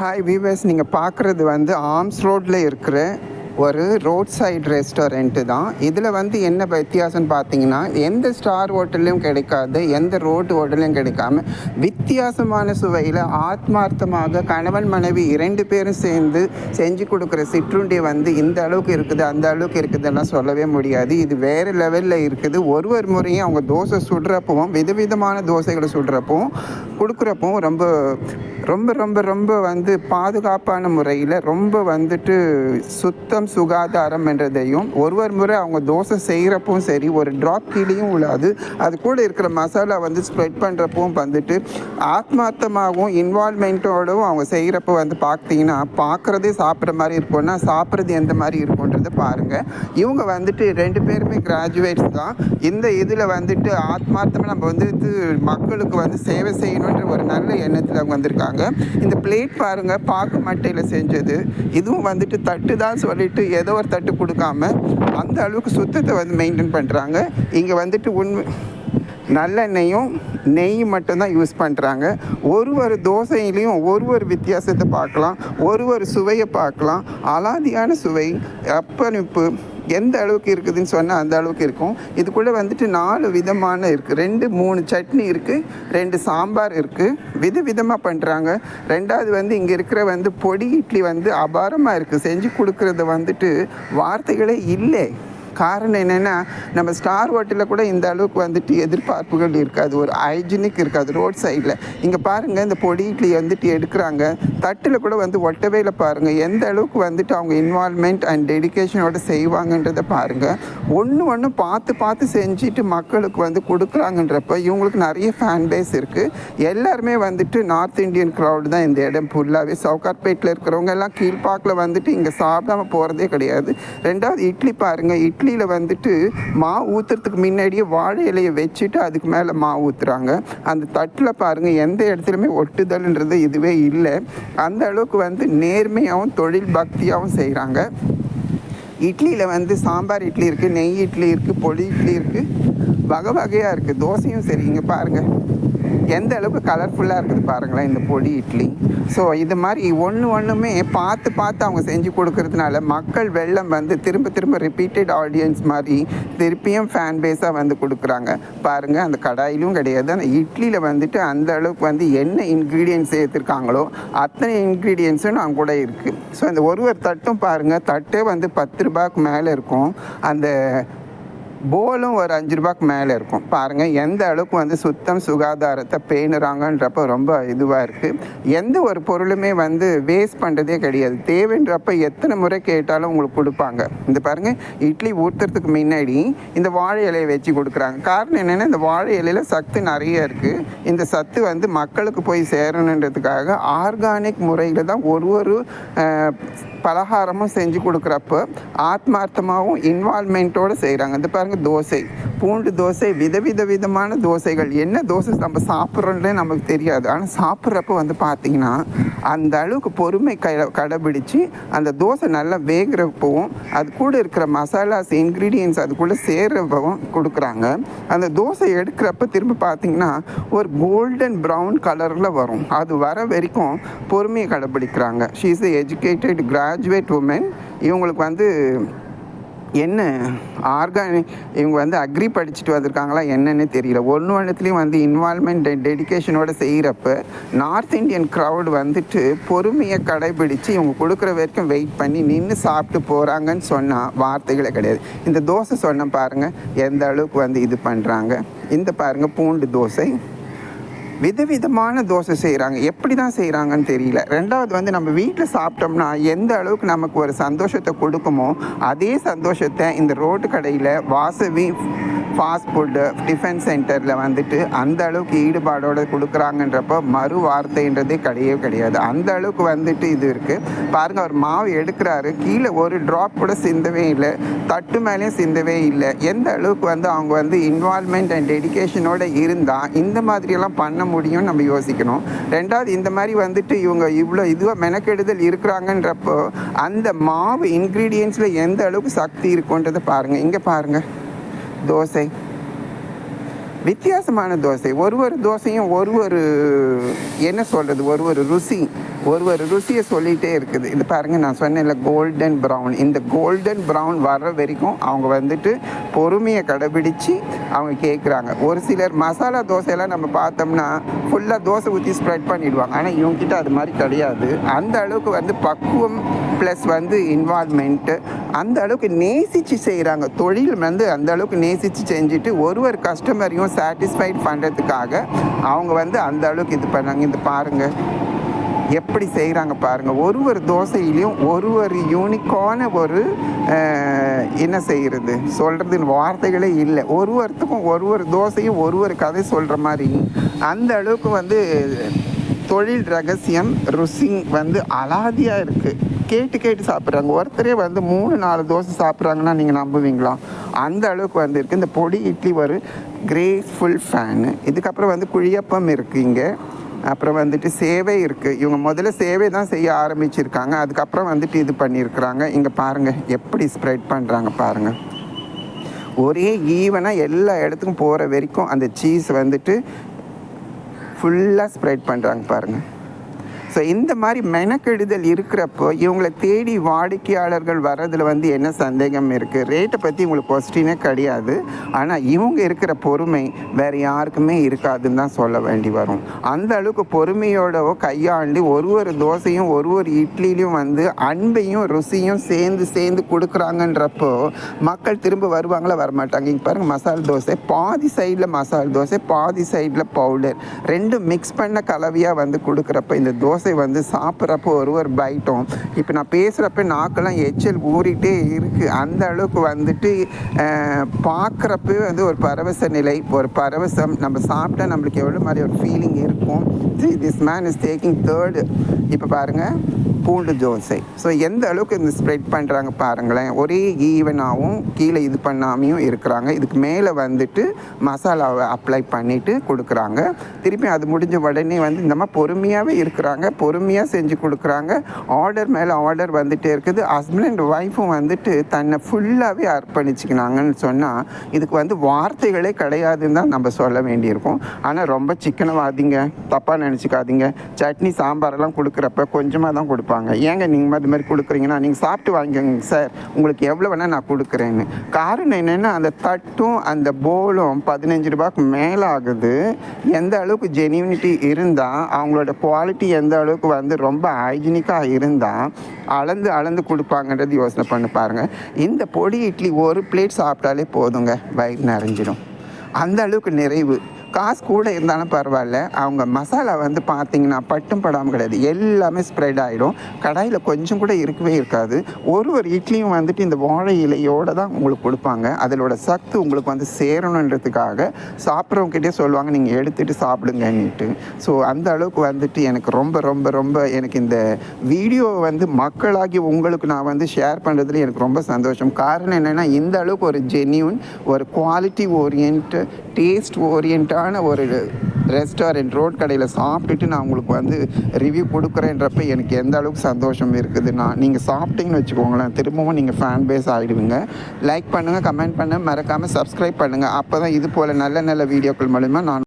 Hi viewers நீங்கள் பார்க்குறது வந்து ஆர்ம்ஸ் ரோட்டில் இருக்கிற ஒரு ரோட் சைடு ரெஸ்டாரண்ட்டு தான். இதில் வந்து என்ன வித்தியாசம்னு பார்த்தீங்கன்னா எந்த ஸ்டார் ஹோட்டல்லையும் கிடைக்காது எந்த ரோட்டு ஹோட்டல்லையும் கிடைக்காம வித்தியாசமான சுவையில் ஆத்மார்த்தமாக கணவன் மனைவி இரண்டு பேரும் சேர்ந்து செஞ்சு கொடுக்குற சிற்றுண்டி வந்து இந்த அளவுக்கு இருக்குது அந்த அளவுக்கு இருக்குதுலாம் சொல்லவே முடியாது. இது வேறு லெவலில் இருக்குது. ஒரு ஒரு முறையும் அவங்க தோசை சுடுறப்பவும் விதவிதமான தோசைகளை சுடுறப்பவும் கொடுக்குறப்பவும் ரொம்ப ரொம்ப ரொம்ப ரொம்ப வந்து பாதுகாப்பான முறையில் ரொம்ப வந்துட்டு சுத்தம் சுகாதாரம் என்றதையும் ஒரு ஒரு முறை அவங்க தோசை செய்கிறப்பவும் சரி ஒரு ட்ராப் கீழேயும் உள்ளாது அது கூட இருக்கிற மசாலா வந்து ஸ்ப்ரெட் பண்ணுறப்பவும் வந்துட்டு ஆத்மார்த்தமாகவும் இன்வால்மெண்ட்டோடவும் அவங்க செய்கிறப்ப வந்து பார்த்தீங்கன்னா பார்க்குறதே சாப்பிட்ற மாதிரி இருக்கும்னா சாப்பிட்றது எந்த மாதிரி இருக்கும்ன்றதை பாருங்கள் இவங்க வந்துட்டு ரெண்டு பேருமே கிராஜுவேட்ஸ் தான். இந்த இதில் வந்துட்டு ஆத்மார்த்தமாக நம்ம வந்துட்டு மக்களுக்கு வந்து சேவை செய்யணுன்ற ஒரு நல்ல எண்ணத்தில் அவங்க வந்திருக்காங்க. இந்த பிளேட் பாருங்கள் பாக்கு மட்டையில் செஞ்சது. இதுவும் வந்துட்டு தட்டு தான் சொல்லிட்டு ஏதோ ஒரு தட்டு கொடுக்காம அந்த அளவுக்கு சுத்தத்தை வந்து மெயின்டைன் பண்ணுறாங்க இங்கே வந்துட்டு உண்மை நல்லெண்ணெயும் நெய் மட்டும்தான் யூஸ் பண்ணுறாங்க ஒரு ஒரு தோசையிலையும் ஒரு ஒரு வித்தியாசத்தை பார்க்கலாம். ஒரு ஒரு சுவையை பார்க்கலாம். அலாதியான சுவை அப்பனிப்பு எந்த அளவுக்கு இருக்குதுன்னு சொன்னால் அந்த அளவுக்கு இருக்கும். இதுக்குள்ளே வந்துட்டு நாலு விதமான இருக்குது ரெண்டு மூணு சட்னி இருக்குது ரெண்டு சாம்பார் இருக்குது வித விதமாக பண்ணுறாங்க ரெண்டாவது வந்து இங்கே இருக்கிற வந்து பொடி இட்லி வந்து அபாரமாக இருக்குது செஞ்சு கொடுக்குறது வந்துட்டு வார்த்தைகளே இல்லை. காரணம் என்னென்னா நம்ம ஸ்டார் ஹோட்டலில் கூட இந்த அளவுக்கு வந்துட்டு எதிர்பார்ப்புகள் இருக்காது. ஒரு ஹைஜீனிக் இருக்காது ரோட் சைடில். இங்கே பாருங்கள் இந்த பொடி இட்லி வந்துட்டு எடுக்கிறாங்க. தட்டில் கூட வந்து ஒட்டவேல பாருங்கள் எந்த அளவுக்கு வந்துட்டு அவங்க இன்வால்மெண்ட் அண்ட் டெடிகேஷனோட செய்வாங்கன்றதை பாருங்கள் ஒன்று ஒன்று பார்த்து பார்த்து செஞ்சுட்டு மக்களுக்கு வந்து கொடுக்குறாங்கன்றப்ப இவங்களுக்கு நிறைய ஃபேன் பேஸ் இருக்குது எல்லாருமே வந்துட்டு நார்த் இந்தியன் க்ரௌடு தான் இந்த இடம் ஃபுல்லாகவே சவுகார்பேட்டில் இருக்கிறவங்க எல்லாம் கீழ்பாக்கில் வந்துட்டு இங்கே சாப்பிடாம போகிறதே கிடையாது. ரெண்டாவது இட்லி பாருங்கள் இட்லி இட்லியில் வந்துட்டு மாவு ஊற்றுறதுக்கு முன்னாடியே வாழை இலையை வச்சுட்டு அதுக்கு மேலே மாவு ஊற்றுறாங்க அந்த தட்டில் பாருங்கள் எந்த இடத்துலையுமே ஒட்டுதல்ன்றது இதுவே இல்லை. அந்த அளவுக்கு வந்து நேர்மையாகவும் தொழில் பக்தியாகவும் செய்கிறாங்க இட்லியில் வந்து சாம்பார் இட்லி இருக்குது நெய் இட்லி இருக்குது பொடி இட்லி இருக்குது வகை வகையாக இருக்குது தோசையும் சரி இங்கே பாருங்கள் எந்த அளவுக்கு கலர்ஃபுல்லாக இருக்குது பாருங்களேன் இந்த பொடி இட்லி. ஸோ இது மாதிரி ஒன்று ஒன்றுமே பார்த்து பார்த்து அவங்க செஞ்சு கொடுக்கறதுனால மக்கள் வெள்ளம் வந்து திரும்ப திரும்ப ரிப்பீட்டட் ஆடியன்ஸ் மாதிரி திருப்பியும் ஃபேன் பேஸாக வந்து கொடுக்குறாங்க. பாருங்கள் அந்த கடாயிலும் கிடையாது. அந்த இட்லியில் வந்துட்டு அந்த அளவுக்கு வந்து என்ன இன்க்ரீடியன்ஸ் சேர்த்துருக்காங்களோ அத்தனை இன்க்ரீடியன்ஸும் நான் கூட இருக்குது ஸோ அந்த ஒரு ஒரு தட்டும் பாருங்கள் தட்டே வந்து பத்து ரூபாய்க்கு மேலே இருக்கும். அந்த போலும் ஒரு அஞ்சு ரூபாய்க்கு மேலே இருக்கும். பாருங்கள் எந்த அளவுக்கு வந்து சுத்தம் சுகாதாரத்தை பேணுறாங்கன்றப்ப ரொம்ப இதுவாக இருக்குது எந்த ஒரு பொருளுமே வந்து வேஸ்ட் பண்ணுறதே கிடையாது. தேவைன்றப்ப எத்தனை முறை கேட்டாலும் உங்களுக்கு கொடுப்பாங்க. இந்த பாருங்கள் இட்லி ஊற்றுறதுக்கு முன்னாடி இந்த வாழை இலையை வச்சு கொடுக்குறாங்க. காரணம் என்னென்னா இந்த வாழை இலையில் சத்து நிறைய இருக்குது இந்த சத்து வந்து மக்களுக்கு போய் சேரணுன்றதுக்காக ஆர்கானிக் முறையில் தான் ஒரு ஒரு பலகாரமும் செஞ்சு கொடுக்குறப்போ ஆத்மார்த்தமாகவும் இன்வால்மெண்ட்டோடு செய்கிறாங்க இந்த பாருங்கள் தோசை. பூண்டு தோசை விதவித விதமான தோசைகள். என்ன தோசை நம்ம சாப்பிட்றோன்னே நமக்கு தெரியாது. ஆனால் சாப்பிட்றப்ப வந்து பார்த்திங்கன்னா அந்த அளவுக்கு பொறுமை கை கடைபிடிச்சு அந்த தோசை நல்லா வேகிறப்பவும் அது கூட இருக்கிற மசாலாஸ் இன்க்ரீடியன்ஸ் அதுக்குள்ளே சேர்றப்பவும் கொடுக்குறாங்க. அந்த தோசை எடுக்கிறப்ப திரும்ப பார்த்திங்கன்னா ஒரு கோல்டன் ப்ரௌன் கலரில் வரும். அது வர வரைக்கும் பொறுமையை கடைபிடிக்கிறாங்க. She is educated graduate woman இவங்களுக்கு வந்து என்ன ஆர்கானிக் இவங்க வந்து அக்ரி படிச்சுட்டு வந்திருக்காங்களா என்னன்னு தெரியல. ஒன்று ஒன்றுத்துலேயும் வந்து இன்வால்மெண்ட் டெடிக்கேஷனோட செய்கிறப்ப நார்த் இந்தியன் க்ரௌட் வந்துட்டு பொறுமையை கடைபிடித்து இவங்க கொடுக்குற வரைக்கும் வெயிட் பண்ணி நின்று சாப்பிட்டு போகிறாங்கன்னு சொன்னால் வார்த்தைகளே கிடையாது. இந்த தோசை சொன்ன பாருங்கள் எந்த அளவுக்கு வந்து இது பண்ணுறாங்க இந்த பாருங்கள் பூண்டு தோசை. விதவிதமான தோசை செய்கிறாங்க எப்படி தான் செய்கிறாங்கன்னு தெரியல. ரெண்டாவது வந்து நம்ம வீட்டில் சாப்பிட்டோம்னா எந்த அளவுக்கு நமக்கு ஒரு சந்தோஷத்தை கொடுக்குமோ அதே சந்தோஷத்தை இந்த ரோட்டு கடையில் வாசவி ஃபாஸ்ட் ஃபுட்டு டிஃபன் சென்டரில் வந்துட்டு அந்த அளவுக்கு ஈடுபாடோடு கொடுக்குறாங்கன்றப்போ மறு வார்த்தைன்றதே கிடையவே கிடையாது. அந்த அளவுக்கு வந்துட்டு இது இருக்குது பாருங்கள் அவர் மாவு எடுக்கிறாரு. கீழே ஒரு ட்ராப் கூட சிந்தவே இல்லை. தட்டு மேலேயும் சிந்தவே இல்லை. எந்த அளவுக்கு வந்து அவங்க வந்து இன்வால்மெண்ட் அண்ட் டெடிகேஷனோட இருந்தால் இந்த மாதிரியெல்லாம் பண்ண முடியும்னு நம்ம யோசிக்கணும். ரெண்டாவது இந்த மாதிரி வந்துட்டு இவங்க இவ்வளோ இதுவாக மெனக்கெடுதல் இருக்கிறாங்கன்றப்போ அந்த மாவு இன்க்ரீடியன்ஸில் எந்த அளவுக்கு சக்தி இருக்குன்றதை பாருங்கள் இங்கே பாருங்கள் தோசை. வித்தியாசமான தோசை. ஒரு ஒரு தோசையும் ஒரு ஒரு என்ன சொல்கிறது ஒரு ஒரு ருசி ஒரு ஒரு ருசியை சொல்லிகிட்டே இருக்குது. இது பாருங்கள் நான் சொன்னேன்ல கோல்டன் ப்ரௌன் இந்த கோல்டன் ப்ரௌன் வர்ற வரைக்கும் அவங்க வந்துட்டு பொறுமையை கடைபிடிச்சு அவங்க கேட்குறாங்க ஒரு சிலர் மசாலா தோசையெல்லாம் நம்ம பார்த்தோம்னா ஃபுல்லாக தோசை ஊற்றி ஸ்ப்ரெட் பண்ணிவிடுவாங்க ஆனால் இவங்ககிட்ட அது மாதிரி கிடையாது. அந்த அளவுக்கு வந்து பக்குவம் ப்ளஸ் வந்து இன்வால்மெண்ட்டு அந்த அளவுக்கு நேசித்து செய்கிறாங்க தொழில் வந்து அந்த அளவுக்கு நேசித்து செஞ்சுட்டு ஒரு ஒரு கஸ்டமரையும் சாட்டிஸ்ஃபைட் பண்ணுறதுக்காக அவங்க வந்து அந்த அளவுக்கு இது பண்ணாங்க. இந்த பாருங்கள் எப்படி செய்கிறாங்க பாருங்கள் ஒரு ஒரு தோசையிலையும் ஒரு ஒரு யூனிக்கான ஒரு என்ன செய்கிறது சொல்கிறதுன்னு வார்த்தைகளே இல்லை. ஒரு ஒருத்துக்கும் ஒரு ஒரு தோசையும் ஒரு ஒரு கதை சொல்கிற மாதிரி. அந்த அளவுக்கு வந்து தொழில் ரகசியம் ருசிங் வந்து அலாதியாக இருக்குது கேட்டு கேட்டு சாப்பிட்றாங்க. ஒருத்தரே வந்து மூணு நாலு தோசை சாப்பிட்றாங்கன்னா நீங்கள் நம்புவீங்களா? அந்த அளவுக்கு வந்து இருக்குது இந்த பொடி இட்லி ஒரு கிரேஸ்ஃபுல் ஃபேனு இதுக்கப்புறம் வந்து குழியப்பம் இருக்குது இங்கே. அப்புறம் வந்துட்டு சேவை இருக்குது இவங்க முதல்ல சேவை தான் செய்ய ஆரம்பிச்சிருக்காங்க. அதுக்கப்புறம் வந்துட்டு இது பண்ணியிருக்கிறாங்க. இங்கே பாருங்கள் எப்படி ஸ்ப்ரெட் பண்ணுறாங்க பாருங்கள் ஒரே ஈவனாக எல்லா இடத்துக்கும் போகிற வரைக்கும் அந்த சீஸ் வந்துட்டு ஃபுல்லாக ஸ்ப்ரெட் பண்ணுறாங்க பாருங்கள் ஸோ இந்த மாதிரி மெனக்கெடுதல் இருக்கிறப்போ இவங்களை தேடி வாடிக்கையாளர்கள் வர்றதில் வந்து என்ன சந்தேகம் இருக்குது ரேட்டை பற்றி உங்களுக்கு கொஸ்டினே கிடையாது. ஆனால் இவங்க இருக்கிற பொறுமை வேறு யாருக்குமே இருக்காதுன்னு தான் சொல்ல வேண்டி வரும். அந்த அளவுக்கு பொறுமையோட கையாண்டு ஒரு ஒரு தோசையும் ஒரு ஒரு இட்லிலையும் வந்து அன்பையும் ருசியும் சேர்ந்து சேர்ந்து கொடுக்குறாங்கன்றப்போ மக்கள் திரும்ப வருவாங்களா வரமாட்டாங்க. இங்கே பாருங்கள் மசால் தோசை பாதி சைடில் மசால் தோசை பாதி சைடில் பவுடர் ரெண்டும் மிக்ஸ் பண்ண கலவையாக வந்து கொடுக்குறப்ப இந்த தோசை வந்து சாப்பிட்றப்போ ஒரு ஒரு பைட்டும். இப்போ நான் பேசுகிறப்ப நாக்கெல்லாம் எச்சல் ஊறிட்டே இருக்குது அந்த அளவுக்கு வந்துட்டு பார்க்குறப்ப வந்து ஒரு பரவச நிலை ஒரு பரவசம். நம்ம சாப்பிட்டா நம்மளுக்கு எவ்வளோ மாதிரி ஒரு ஃபீலிங் இருக்கும். This man is taking third இப்போ பாருங்கள் பூண்டு தோசை ஸோ எந்த அளவுக்கு இந்த ஸ்ப்ரெட் பண்ணுறாங்க பாருங்களேன். ஒரே ஈவனாகவும் கீழே இது பண்ணாமையும் இருக்கிறாங்க. இதுக்கு மேலே வந்துட்டு மசாலாவை அப்ளை பண்ணிவிட்டு கொடுக்குறாங்க. திருப்பி அது முடிஞ்ச உடனே வந்து இந்த மாதிரி பொறுமையாகவே இருக்கிறாங்க. பொறுமையாக செஞ்சு கொடுக்குறாங்க. ஆர்டர் மேலே ஆர்டர் வந்துகிட்டே இருக்குது. ஹஸ்பண்ட் அண்ட் ஒய்ஃபும் வந்துட்டு தன்னை ஃபுல்லாகவே அர்ப்பணிச்சுக்கினாங்கன்னு சொன்னால் இதுக்கு வந்து வார்த்தைகளே கிடையாதுன்னு தான் நம்ம சொல்ல வேண்டியிருக்கும். ஆனால் ரொம்ப சிக்கனவாதிங்க. தப்பாக நினச்சிக்காதீங்க. சட்னி சாம்பாரெல்லாம் கொடுக்குறப்ப கொஞ்சமாக தான் கொடுப்பாங்க. ஏங்க நீங்கள் அது மாதிரி கொடுக்குறீங்கன்னா நீங்கள் சாப்பிட்டு வாங்கிக்கோங்க சார். உங்களுக்கு எவ்வளோ வேணால் நான் கொடுக்குறேன்னு. காரணம் என்னென்னா அந்த தட்டும் அந்த போலும் பதினஞ்சு ரூபாய்க்கு மேலே ஆகுது எந்த அளவுக்கு ஜெனியூனிட்டி இருந்தால் அவங்களோட குவாலிட்டி எந்த அளவுக்கு வந்து ரொம்ப ஹைஜீனிக்காக இருந்தால் அளந்து அளந்து கொடுப்பாங்கன்றது யோசனை பண்ணி பாருங்கள் இந்த பொடி இட்லி ஒரு பிளேட் சாப்பிட்டாலே போதுங்க. வயிறு நிறைஞ்சிடும் அந்த அளவுக்கு நிறைவு. காசு கூட இருந்தாலும் பரவாயில்ல. அவங்க மசாலா வந்து பார்த்தீங்கன்னா பட்டும் படாமல் கிடையாது. எல்லாமே ஸ்ப்ரெட் ஆகிடும் கடாயில் கொஞ்சம் கூட இருக்கவே இருக்காது. ஒரு ஒரு இட்லியும் வந்துட்டு இந்த வாழை இலையோடு தான் உங்களுக்கு கொடுப்பாங்க. அதிலோட சத்து உங்களுக்கு வந்து சேரணுன்றதுக்காக சாப்பிட்றவங்ககிட்டே சொல்லுவாங்க நீங்கள் எடுத்துகிட்டு சாப்பிடுங்கன்னுட்டு. ஸோ அந்த அளவுக்கு வந்துட்டு எனக்கு ரொம்ப ரொம்ப ரொம்ப எனக்கு இந்த வீடியோ வந்து மக்களாகி உங்களுக்கு நான் வந்து ஷேர் பண்ணுறதுல எனக்கு ரொம்ப சந்தோஷம். காரணம் என்னென்னா இந்த அளவுக்கு ஒரு ஜென்யூன் ஒரு குவாலிட்டி ஓரியன்ட் டேஸ்ட் ஓரியன்டான ஒரு ரெஸ்டாரண்ட் ரோட் கடையில் சாப்பிட்டுட்டு நான் உங்களுக்கு வந்து ரிவ்யூ கொடுக்குறேன்றப்ப எனக்கு எந்த அளவுக்கு சந்தோஷம் இருக்குதுன்னா நீங்கள் சாப்பிட்டீங்கன்னு வச்சுக்கோங்களேன் திரும்பவும் நீங்கள் ஃபேன் பேஸ் ஆகிடுவீங்க லைக் பண்ணுங்கள் கமெண்ட் பண்ணுங்கள் மறக்காமல் சப்ஸ்கிரைப் பண்ணுங்கள் அப்போ தான் இது போல் நல்ல நல்ல வீடியோக்கள் மூலிமா நான்